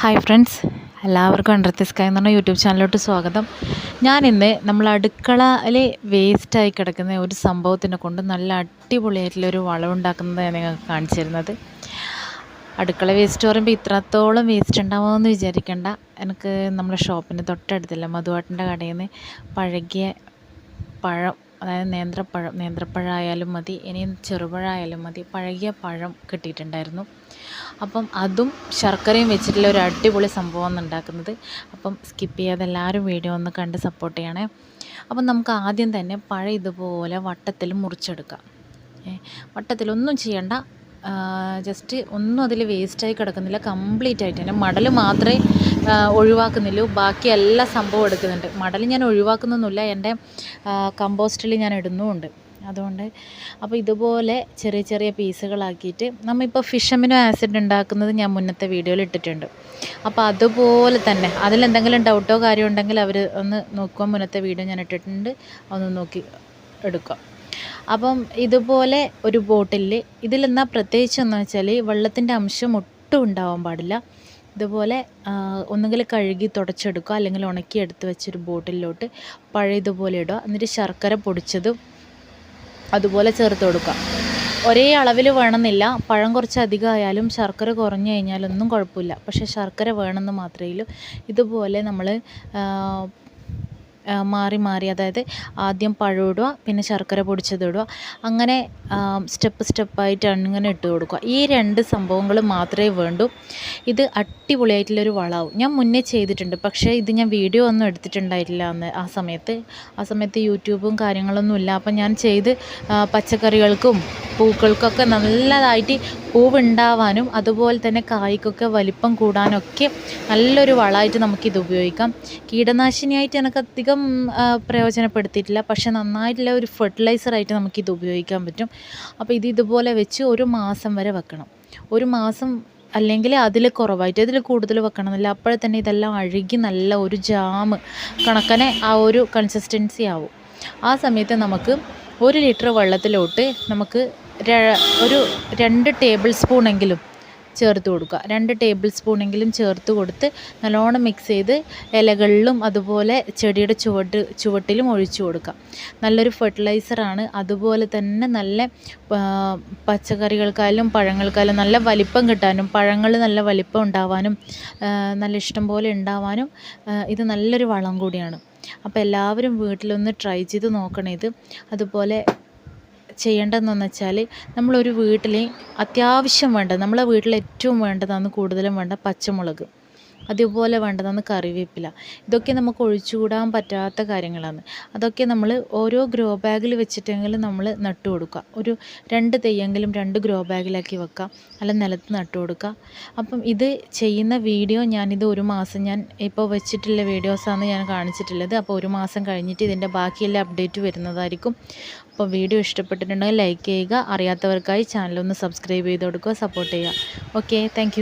Hi friends എല്ലാവർക്കും അണ്ടർത്തി sky എന്ന് പറഞ്ഞ യൂട്യൂബ് ചാനലിലോട്ട് സ്വാഗതം. ഞാനിന്ന് നമ്മൾ അടുക്കളയിൽ വേസ്റ്റായി കിടക്കുന്ന ഒരു സംഭവത്തിനെ കൊണ്ട് നല്ല അടിപൊളിയായിട്ടുള്ളൊരു വളമുണ്ടാക്കുന്നത് ഞാൻ നിങ്ങൾക്ക് കാണിച്ചു തരുന്നത്. അടുക്കള വേസ്റ്റ് പറയുമ്പോൾ ഇത്രത്തോളം വേസ്റ്റ് ഉണ്ടാവുമെന്ന് വിചാരിക്കേണ്ട. എനിക്ക് നമ്മുടെ ഷോപ്പിന്റെ തൊട്ടടുത്തില്ല മധുവാട്ടിന്റെ കടയിൽ നിന്ന് പഴകിയ പഴം അതായത് നേന്ത്രപ്പഴം നേന്ത്രപ്പഴമായാലും മതി ഇനിയും ചെറുപഴമായാലും മതി പഴകിയ പഴം കിട്ടിയിട്ടുണ്ടായിരുന്നു. അപ്പം അതും ശർക്കരയും വെച്ചിട്ടുള്ള ഒരു അടിപൊളി സംഭവമാണ് ഉണ്ടാക്കുന്നത്. അപ്പം സ്കിപ്പ് ചെയ്യാതെ എല്ലാവരും വീഡിയോ ഒന്ന് കണ്ട് സപ്പോർട്ട് ചെയ്യണേ. അപ്പം നമുക്ക് ആദ്യം തന്നെ പഴം ഇതുപോലെ വട്ടത്തിൽ മുറിച്ചെടുക്കാം. വട്ടത്തിലൊന്നും ചെയ്യണ്ട. ജസ്റ്റ് ഒന്നും അതിൽ വേസ്റ്റായി കിടക്കുന്നില്ല. കംപ്ലീറ്റ് ആയിട്ട്. തന്നെ മടൽ മാത്രമേ ഒഴിവാക്കുന്നില്ലൂ ബാക്കി എല്ലാ സംഭവം എടുക്കുന്നുണ്ട്. മടൽ ഞാൻ ഒഴിവാക്കുന്നൊന്നുമില്ല. എന്റെ കമ്പോസ്റ്റിൽ ഞാൻ ഇടുന്നുമുണ്ട്. അതുകൊണ്ട് അപ്പോൾ ഇതുപോലെ ചെറിയ ചെറിയ പീസുകളാക്കിയിട്ട് നമ്മളിപ്പോൾ ഫിഷമിനോ ആസിഡ് ഉണ്ടാക്കുന്നത് ഞാൻ മുന്നത്തെ വീഡിയോയിൽ ഇട്ടിട്ടുണ്ട്. അപ്പോൾ അതുപോലെ തന്നെ അതിലെന്തെങ്കിലും ഡൗട്ടോ കാര്യമുണ്ടെങ്കിൽ അവർ ഒന്ന് നോക്കുക മുന്നത്തെ വീഡിയോ ഞാൻ ഇട്ടിട്ടുണ്ട്. ഒന്ന് നോക്കി എടുക്കുക. അപ്പം ഇതുപോലെ ഒരു ബോട്ടിലിൽ ഇതിലെന്നാൽ പ്രത്യേകിച്ച് എന്ന് വെച്ചാൽ വെള്ളത്തിന്റെ അംശം ഒട്ടും ഉണ്ടാവാൻ പാടില്ല. ഇതുപോലെ ഒന്നുകിൽ കഴുകി തുടച്ചെടുക്കുക അല്ലെങ്കിൽ ഉണക്കി എടുത്ത് വെച്ചൊരു ബോട്ടിലോട്ട് പഴയ ഇതുപോലെ ഇടുക. എന്നിട്ട് ശർക്കര പൊടിച്ചതും അതുപോലെ ചേർത്ത് കൊടുക്കുക. ഒരേ അളവിൽ വേണമെന്നില്ല. പഴം കുറച്ച് അധികമായാലും ശർക്കര കുറഞ്ഞു കഴിഞ്ഞാലൊന്നും കുഴപ്പമില്ല. പക്ഷേ ശർക്കര വേണമെന്ന് മാത്രമേ ഉള്ളൂ ഇതുപോലെ നമ്മൾ മാറി മാറി. അതായത് ആദ്യം പഴം ഇടുക പിന്നെ ശർക്കര പൊടിച്ചത് ഇടുക അങ്ങനെ സ്റ്റെപ്പ് സ്റ്റെപ്പായിട്ട് അങ്ങനെ ഇട്ട് കൊടുക്കുക. ഈ രണ്ട് സംഭവങ്ങൾ മാത്രമേ വേണ്ടൂ. ഇത് അടിപൊളിയായിട്ടുള്ളൊരു വളമാവും. ഞാൻ മുന്നേ ചെയ്തിട്ടുണ്ട് പക്ഷേ ഇത് ഞാൻ വീഡിയോ ഒന്നും എടുത്തിട്ടുണ്ടായിട്ടില്ല അന്ന് ആ സമയത്ത്. ആ സമയത്ത് യൂട്യൂബും കാര്യങ്ങളൊന്നും ഇല്ല അപ്പം ഞാൻ ചെയ്ത് പച്ചക്കറികൾക്കും പൂക്കൾക്കൊക്കെ നല്ലതായിട്ട് പൂവുണ്ടാവാനും അതുപോലെ തന്നെ കായ്ക്കൊക്കെ വലിപ്പം കൂടാനൊക്കെ നല്ലൊരു വളമായിട്ട് നമുക്കിത് ഉപയോഗിക്കാം. കീടനാശിനിയായിട്ട് എനിക്ക് അധികം ആ, പ്രയോജനപ്പെടുത്തിയിട്ടില്ല. പക്ഷെ നന്നായിട്ടുള്ള ഒരു ഫെർട്ടിലൈസറായിട്ട് നമുക്കിത് ഉപയോഗിക്കാൻ പറ്റും. അപ്പോൾ ഇത് ഇതുപോലെ വെച്ച് ഒരു മാസം വരെ വെക്കണം. ഒരു മാസം അല്ലെങ്കിൽ അതിൽ കുറവായിട്ട് അതിൽ കൂടുതൽ വെക്കണമെന്നില്ല. അപ്പോഴേ തന്നെ ഇതെല്ലാം അഴുകി നല്ല ഒരു ജാം കണക്കനെ ആ ഒരു കൺസിസ്റ്റൻസി ആവും. ആ സമയത്ത് നമുക്ക് ഒരു ലിറ്റർ വെള്ളത്തിലോട്ട് നമുക്ക് ഒരു രണ്ട് ടേബിൾ സ്പൂണെങ്കിലും ചേർത്ത് കൊടുക്കുക. രണ്ട് ടേബിൾ സ്പൂണെങ്കിലും ചേർത്ത് കൊടുത്ത് നല്ലോണം മിക്സ് ചെയ്ത് ഇലകളിലും അതുപോലെ ചെടിയുടെ ചുവട്ട് ചുവട്ടിലും ഒഴിച്ചു കൊടുക്കുക. നല്ലൊരു ഫെർട്ടിലൈസറാണ് അതുപോലെ തന്നെ നല്ല പച്ചക്കറികൾക്കായാലും പഴങ്ങൾക്കായാലും നല്ല വലിപ്പം കിട്ടാനും പഴങ്ങൾ നല്ല വലിപ്പം ഉണ്ടാവാനും നല്ല ഇഷ്ടം പോലെ ഉണ്ടാവാനും ഇത് നല്ലൊരു വളം കൂടിയാണ്. അപ്പോൾ എല്ലാവരും വീട്ടിലൊന്ന് ട്രൈ ചെയ്ത് നോക്കണം ഇത്. അതുപോലെ ചെയ്യേണ്ടതെന്ന് വെച്ചാൽ നമ്മളൊരു വീട്ടിൽ അത്യാവശ്യം വേണ്ട നമ്മളെ വീട്ടിൽ ഏറ്റവും വേണ്ടതാണ് കൂടുതലും വേണ്ട പച്ചമുളക്. അതുപോലെ വേണ്ടതാണ് കറിവേപ്പില. ഇതൊക്കെ നമുക്ക് ഒഴിച്ചുകൂടാൻ പറ്റാത്ത കാര്യങ്ങളാണ്. അതൊക്കെ നമ്മൾ ഓരോ ഗ്രോ ബാഗിൽ വെച്ചിട്ടെങ്കിലും നമ്മൾ നട്ടു കൊടുക്കുക. ഒരു രണ്ട് തെയ്യെങ്കിലും രണ്ട് ഗ്രോ ബാഗിലാക്കി വെക്കുക. അല്ല നിലത്ത് നട്ടു കൊടുക്കുക. അപ്പം ഇത് ചെയ്യുന്ന വീഡിയോ ഞാനിത് ഒരു മാസം ഞാൻ ഇപ്പോൾ വെച്ചിട്ടുള്ള വീഡിയോസാണ് ഞാൻ കാണിച്ചിട്ടുള്ളത്. അപ്പോൾ ഒരു മാസം കഴിഞ്ഞിട്ട് ഇതിന്റെ ബാക്കിയെല്ലാം അപ്ഡേറ്റ് വരുന്നതായിരിക്കും. അപ്പോൾ വീഡിയോ ഇഷ്ടപ്പെട്ടിട്ടുണ്ടെങ്കിൽ ലൈക്ക് ചെയ്യുക. അറിയാത്തവർക്കായി ചാനലൊന്ന് സബ്സ്ക്രൈബ് ചെയ്ത് കൊടുക്കുക. സപ്പോർട്ട് ചെയ്യുക. Okay thank